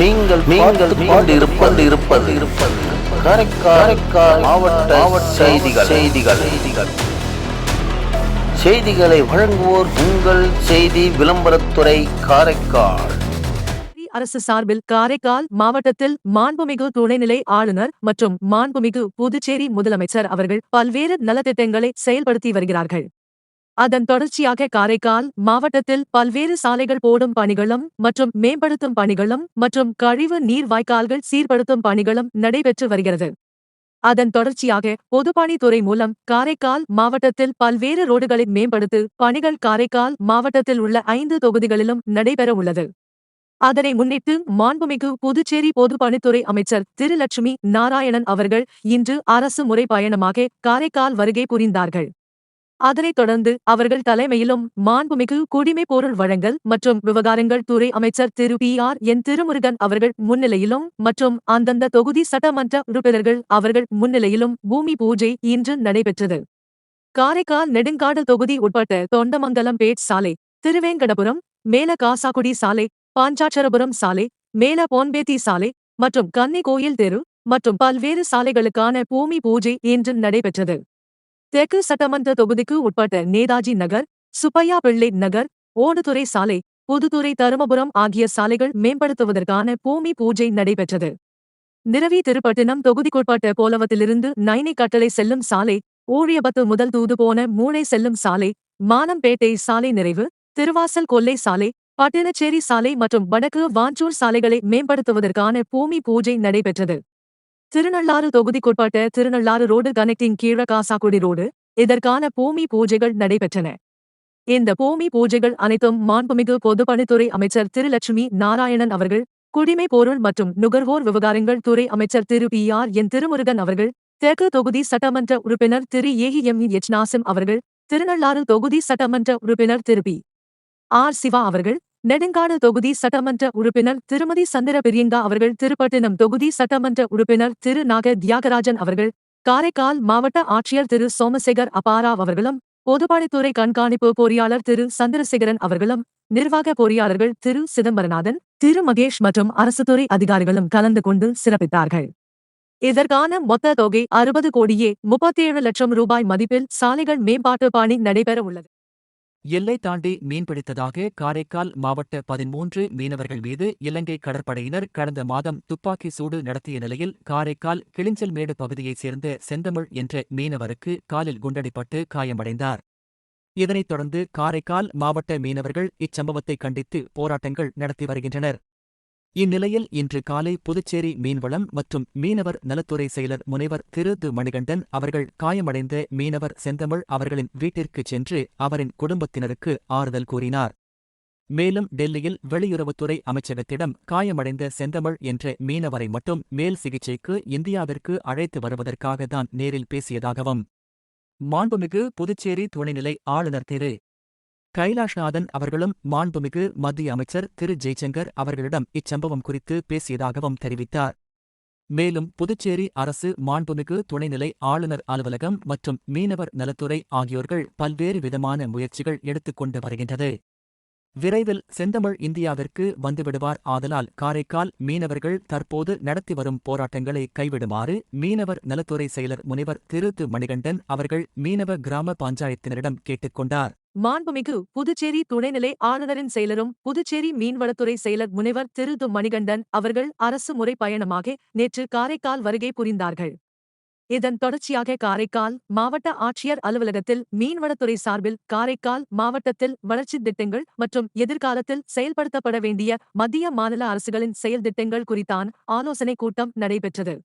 நீங்கள் நீங்கள் கொண்டு இருப்பது இருப்பது இருப்பது காரைக்கால் மாவட்ட மாவட்ட செய்திகள் செய்திகள். செய்திகள். செய்திகளை வழங்குவோர் உங்கள் செய்தி விளம்பரத்துறை காரைக்கால். அரசு சார்பில் காரைக்கால் மாவட்டத்தில் மாண்புமிகு துணைநிலை ஆளுநர் மற்றும் மாண்புமிகு புதுச்சேரி முதலமைச்சர் அவர்கள் பல்வேறு நலத்திட்டங்களை செயல்படுத்தி வருகிறார்கள். அதன் தொடர்ச்சியாக காரைக்கால் மாவட்டத்தில் பல்வேறு சாலைகள் போடும் பணிகளும் மற்றும் மேம்படுத்தும் பணிகளும் மற்றும் கழிவு நீர் வாய்க்கால்கள் சீர்படுத்தும் பணிகளும் நடைபெற்று வருகிறது. அதன் தொடர்ச்சியாக பொதுப்பணித்துறை மூலம் காரைக்கால் மாவட்டத்தில் பல்வேறு ரோடுகளை மேம்படுத்து பணிகள் காரைக்கால் மாவட்டத்தில் உள்ள ஐந்து தொகுதிகளிலும் நடைபெற உள்ளது. அதனை முன்னிட்டு மாண்புமிகு புதுச்சேரி பொதுப்பணித்துறை அமைச்சர் திருலட்சுமி நாராயணன் அவர்கள் இன்று அரசு முறை பயணமாக காரைக்கால் வருகை புரிந்தார்கள். அதனைத் தொடர்ந்து அவர்கள் தலைமையிலும் மாண்புமிகு குடிமை பொருள் வழங்கல் மற்றும் விவகாரங்கள் துறை அமைச்சர் Thiru P R N Thirumurugan அவர்கள் முன்னிலையிலும் மற்றும் அந்தந்த தொகுதி சட்டமன்ற உறுப்பினர்கள் அவர்கள் முன்னிலையிலும் பூமி பூஜை இன்று நடைபெற்றது. காரைக்கால் நெடுங்காடு தொகுதி உட்பட்ட தொண்டமங்கலம் பேட் சாலை திருவேங்கடபுரம் மேல காசாக்குடி சாலை பாஞ்சாட்சரபுரம் சாலை மேல போன்பேத்தி சாலை மற்றும் கன்னி கோயில் தெரு மற்றும் பல்வேறு சாலைகளுக்கான பூமி பூஜை இன்று நடைபெற்றது. தெற்கு சட்டமன்ற தொகுதிக்கு உட்பட்ட நேதாஜி நகர் சுப்பையா பிள்ளை நகர் ஓடுதுறை சாலை புதுத்துறை தருமபுரம் ஆகிய சாலைகள் மேம்படுத்துவதற்கான பூமி பூஜை நடைபெற்றது. நிரவி திருப்பட்டினம் தொகுதிக்குட்பட்ட போலவத்திலிருந்து நைனி கட்டளை செல்லும் சாலை ஊழியபத்து முதல் தூது போன மூளை செல்லும் சாலை மானம்பேட்டை சாலை நிறைவு திருவாசல் கொல்லை சாலை பட்டினச்சேரி சாலை மற்றும் வடக்கு வாஞ்சூர் சாலைகளை மேம்படுத்துவதற்கான பூமி பூஜை நடைபெற்றது. திருநள்ளாறு தொகுதிக்குட்பட்ட திருநள்ளாறு ரோடு கனெக்டிங் கீழ காசாக்குடி ரோடு. இதற்கான பூமி பூஜைகள் நடைபெற்றன. இந்த பூமி பூஜைகள் அனைத்தும் மாண்புமிகு பொதுப்பணித்துறை அமைச்சர் திருலட்சுமி நாராயணன் அவர்கள் குடிமை பொருள் மற்றும் நுகர்வோர் விவகாரங்கள் துறை அமைச்சர் Thiru. P. R. N. Thirumurugan அவர்கள் தெற்கு தொகுதி சட்டமன்ற உறுப்பினர் திரு. ஏஹி எம். எச். நாசிம் அவர்கள் திருநள்ளாறு தொகுதி சட்டமன்ற உறுப்பினர் திரு. பி. ஆர். சிவா அவர்கள் நெடுங்காடு தொகுதி சட்டமன்ற உறுப்பினர் திருமதி சந்திர பிரியங்கா அவர்கள் திருப்பட்டினம் தொகுதி சட்டமன்ற உறுப்பினர் திரு நாக தியாகராஜன் அவர்கள் காரைக்கால் மாவட்ட ஆட்சியர் திரு சோமசேகர் அபாராவ் அவர்களும் பொதுப்பணித்துறை கண்காணிப்பு பொறியாளர் திரு சந்திரசேகரன் அவர்களும் நிர்வாக பொறியாளர்கள் திரு சிதம்பரநாதன் திரு மகேஷ் மற்றும் அரசுத்துறை அதிகாரிகளும் கலந்து கொண்டு சிறப்பித்தார்கள். இதற்கான மொத்த தொகை அறுபது கோடியே முப்பத்தேழு லட்சம் ரூபாய் மதிப்பில் சாலைகள் மேம்பாட்டு பணி நடைபெற உள்ளது. எல்லை தாண்டி மீன்பிடித்ததாக காரைக்கால் மாவட்ட பதிமூன்று மீனவர்கள் மீது இலங்கை கடற்படையினர் கடந்த மாதம் துப்பாக்கி சூடு நடத்திய நிலையில் காரைக்கால் கிளிஞ்சல்மேடு பகுதியைச் சேர்ந்த செந்தமிழ் என்ற மீனவருக்கு காலில் குண்டடிப்பட்டு காயமடைந்தார். இதனைத் தொடர்ந்து காரைக்கால் மாவட்ட மீனவர்கள் இச்சம்பவத்தை கண்டித்து போராட்டங்கள் நடத்தி வருகின்றனர். இந்நிலையில் இன்று காலை புதுச்சேரி மீன்வளம் மற்றும் மீனவர் நலத்துறை செயலர் முனைவர் திரு து மணிகண்டன் அவர்கள் காயமடைந்த மீனவர் செந்தமிழ் அவர்களின் வீட்டிற்குச் சென்று அவரின் குடும்பத்தினருக்கு ஆறுதல் கூறினார். மேலும் டெல்லியில் வெளியுறவுத்துறை அமைச்சகத்திடம் காயமடைந்த செந்தமிழ் என்ற மீனவரை மட்டும் மேல் சிகிச்சைக்கு இந்தியாவிற்கு அழைத்து வருவதற்காக தான் நேரில் பேசியதாகவும். மாண்புமிகு புதுச்சேரி துணைநிலை ஆளுநர் திரு கைலாஷ்நாதன் அவர்களும் மாண்புமிகு மத்திய அமைச்சர் திரு. ஜெய்சங்கர் அவர்களிடம் இச்சம்பவம் குறித்து பேசியதாகவும் தெரிவித்தார். மேலும் புதுச்சேரி அரசு மாண்புமிகு துணைநிலை ஆளுநர் அலுவலகம் மற்றும் மீனவர் நலத்துறை ஆகியோர்கள் பல்வேறு விதமான முயற்சிகள் எடுத்துக்கொண்டு வருகின்றது. விரைவில் செந்தமிழ் இந்தியாவிற்கு வந்துவிடுவார். ஆதலால் காரைக்கால் மீனவர்கள் தற்போது நடத்தி வரும் போராட்டங்களை கைவிடுமாறு மீனவர் நலத்துறை செயலர் முனைவர் திரு து மணிகண்டன் அவர்கள் மீனவ கிராம பஞ்சாயத்தினரிடம் கேட்டுக்கொண்டார் மாண்புமிகு புதுச்சேரி துணைநிலை ஆளுநரின் செயலரும் புதுச்சேரி மீன்வளத்துறை செயலர் முனைவர் திரு து மணிகண்டன் அவர்கள் அரசு முறை பயணமாக நேற்று காரைக்கால் வருகை புரிந்தார்கள். இதன் தொடர்ச்சியாக காரைக்கால் மாவட்ட ஆட்சியர் அலுவலகத்தில் மீன்வளத்துறை சார்பில் காரைக்கால் மாவட்டத்தில் வளர்ச்சித் திட்டங்கள் மற்றும் எதிர்காலத்தில் செயல்படுத்தப்பட வேண்டிய மத்திய மாநில அரசுகளின் செயல் திட்டங்கள் குறித்தான் ஆலோசனைக் கூட்டம் நடைபெற்றது.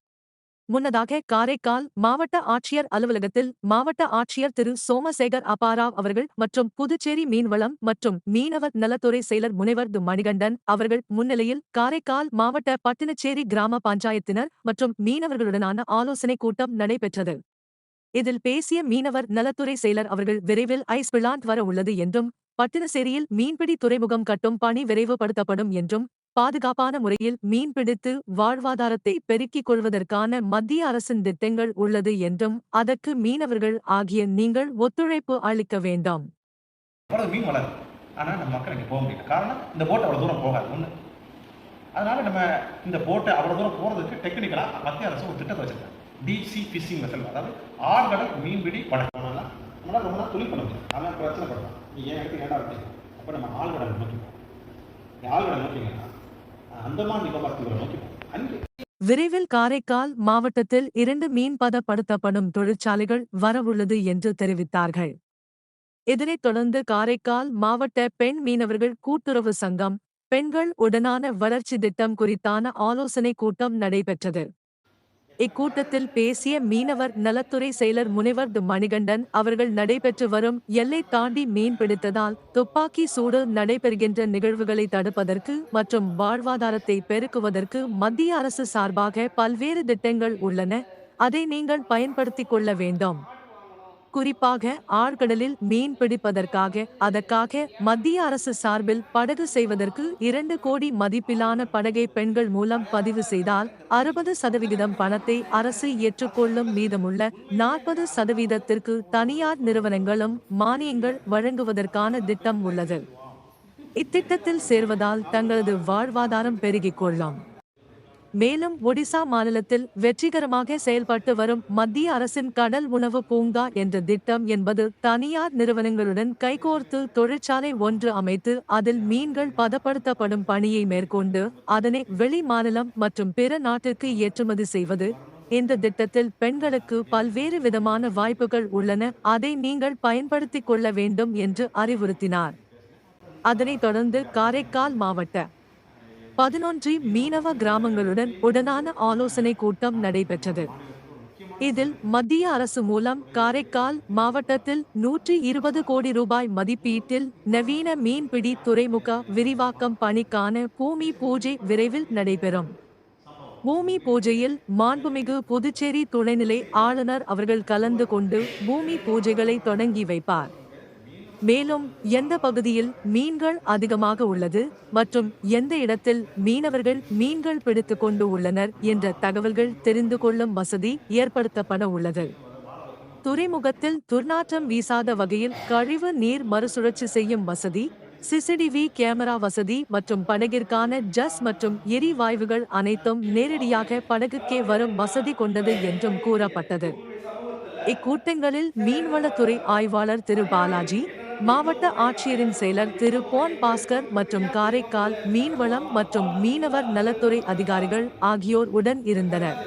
முன்னதாக காரைக்கால் மாவட்ட ஆட்சியர் அலுவலகத்தில் மாவட்ட ஆட்சியர் திரு. சோமசேகர் அபாராவ் அவர்கள் மற்றும் புதுச்சேரி மீன்வளம் மற்றும் மீனவர் நலத்துறை செயலர் முனைவர் து மணிகண்டன் அவர்கள் முன்னிலையில் காரைக்கால் மாவட்ட பட்டினச்சேரி கிராம பஞ்சாயத்தினர் மற்றும் மீனவர்களுடனான ஆலோசனைக் கூட்டம் நடைபெற்றது. இதில் பேசிய மீனவர் நலத்துறை செயலர் அவர்கள் விரைவில் ஐஸ் பிளான்ட் வர உள்ளது என்றும் பட்டினசேரியில் மீன்பிடி துறைமுகம் கட்டும் பணி விரைவுபடுத்தப்படும் என்றும் பாதுகாப்பான முறையில் மீன்பிடித்து வாழ்வாதாரத்தை பெருக்கிக் கொள்வதற்கான மத்திய அரசின் திட்டங்கள் உள்ளது என்றும் அதற்கு மீனவர்கள் ஆகிய நீங்கள் ஒத்துழைப்பு அளிக்க வேண்டாம். மீன் வளரும். ஆனால் நம்ம மக்கள் இங்கே போக முடியல. காரணம் இந்த போட் அவ்வளோ தூரம் போகாது. ஒன்று அதனால நம்ம இந்த போட்டை அவ்வளோ தூரம் போகிறதுக்கு டெக்னிக்கலாக மத்திய அரசு ஒரு திட்டத்தை வச்சிருக்காங்க. டிசி சி ஃபிஷிங் மெத்தட் அதாவது ஆழ்கடல் மீன்பிடி படகு நம்மளால் ரொம்ப நாள் தொழில் பண்ண முடியும் அதனால் பிரச்சனை படலாம். நீ ஏன் இடத்துக்கு ஏடா விட்டீங்க அப்போ நம்ம ஆழ்கடல் நோக்கி போவோம் நீ ஆழ்கடல் நோக்கிங்கன்னா அந்தமான் நிக்கோபார் தீவிரம் நோக்கி அங்கே விரைவில் காரைக்கால் மாவட்டத்தில் இரண்டு மீன்பதப்படுத்தப்படும் தொழிற்சாலைகள் வரவுள்ளது என்று தெரிவித்தார்கள். இதனைத் தொடர்ந்து காரைக்கால் மாவட்ட பெண் மீனவர்கள் கூட்டுறவு சங்கம் பெண்கள் உடனான வளர்ச்சி திட்டம் குறித்தான ஆலோசனைக் கூட்டம் நடைபெற்றது. இக்கூட்டத்தில் பேசிய மீனவர் நலத்துறை செயலர் முனைவர் து மணிகண்டன் அவர்கள் நடைபெற்று வரும் எல்லை தாண்டி மீன் பிடித்ததால் துப்பாக்கி சூடு நடைபெறுகின்ற நிகழ்வுகளை தடுப்பதற்கு மற்றும் வாழ்வாதாரத்தை பெருக்குவதற்கு மத்திய அரசு சார்பாக பல்வேறு திட்டங்கள் உள்ளன. அதை நீங்கள் பயன்படுத்திக் கொள்ள வேண்டும். குறிப்பாக ஆழ்கடலில் மீன் பிடிப்பதற்காக அதற்காக மத்திய அரசு சார்பில் படகு செய்வதற்கு இரண்டு கோடி மதிப்பிலான படகை பெண்கள் மூலம் பதிவு செய்தால் அறுபது சதவிகிதம் பணத்தை அரசு ஏற்றுக்கொள்ளும் மீதமுள்ள நாற்பது சதவீதத்திற்கு தனியார் நிறுவனங்களும் மானியங்கள் வழங்குவதற்கான திட்டம் உள்ளது. இத்திட்டத்தில் சேர்வதால் தங்களது வாழ்வாதாரம் பெருகிக் கொள்ளும். மேலும் ஒடிசா மாநிலத்தில் வெற்றிகரமாக செயல்பட்டு வரும் மத்திய அரசின் கடல் உணவு பூங்கா என்ற திட்டம் என்பது தனியார் நிறுவனங்களுடன் கைகோர்த்து தொழிற்சாலை ஒன்று அமைத்து அதில் மீன்கள் பதப்படுத்தப்படும் பணியை மேற்கொண்டு அதனை வெளி மாநிலம் மற்றும் பிற நாட்டிற்கு ஏற்றுமதி செய்வது. இந்த திட்டத்தில் பெண்களுக்கு பல்வேறு விதமான வாய்ப்புகள் உள்ளன. அதை நீங்கள் பயன்படுத்திக் கொள்ள வேண்டும் என்று அறிவுறுத்தினார். அதனைத் தொடர்ந்து காரைக்கால் மாவட்ட பதினொன்று மீனவ கிராமங்களுடன் உடனான ஆலோசனை கூட்டம் நடைபெற்றது. இதில் மத்திய அரசு மூலம் காரைக்கால் மாவட்டத்தில் நூற்றி இருபது கோடி ரூபாய் மதிப்பீட்டில் நவீன மீன்பிடி துறைமுக விரிவாக்கம் பணிக்கான பூமி பூஜை விரைவில் நடைபெறும். பூமி பூஜையில் மாண்புமிகு புதுச்சேரி துணைநிலை ஆளுநர் அவர்கள் கலந்து கொண்டு பூமி பூஜைகளை தொடங்கி வைப்பார். மேலும் எந்த பகுதியில் மீன்கள் அதிகமாக உள்ளது மற்றும் எந்த இடத்தில் மீனவர்கள் மீன்கள் பிடித்து கொண்டு உள்ளனர் என்ற தகவல்கள் தெரிந்து கொள்ளும் வசதி ஏற்படுத்தப்பட உள்ளது. துறைமுகத்தில் துர்நாற்றம் வீசாத வகையில் கழிவு நீர் மறுசுழற்சி செய்யும் வசதி சிசிடிவி கேமரா வசதி மற்றும் படகிற்கான ஜஸ் மற்றும் எரிவாயுகள் அனைத்தும் நேரடியாக படகுக்கே வரும் வசதி கொண்டது என்றும் கூறப்பட்டது. இக்கூட்டங்களில் மீன்வளத்துறை ஆய்வாளர் திரு. பாலாஜி மாவட்ட ஆட்சியரின் செயலர் திரு போன் பாஸ்கர் மற்றும் காரைக்கால் மீன்வளம் மற்றும் மீனவர் நலத்துறை அதிகாரிகள் ஆகியோர் உடன் இருந்தனர்.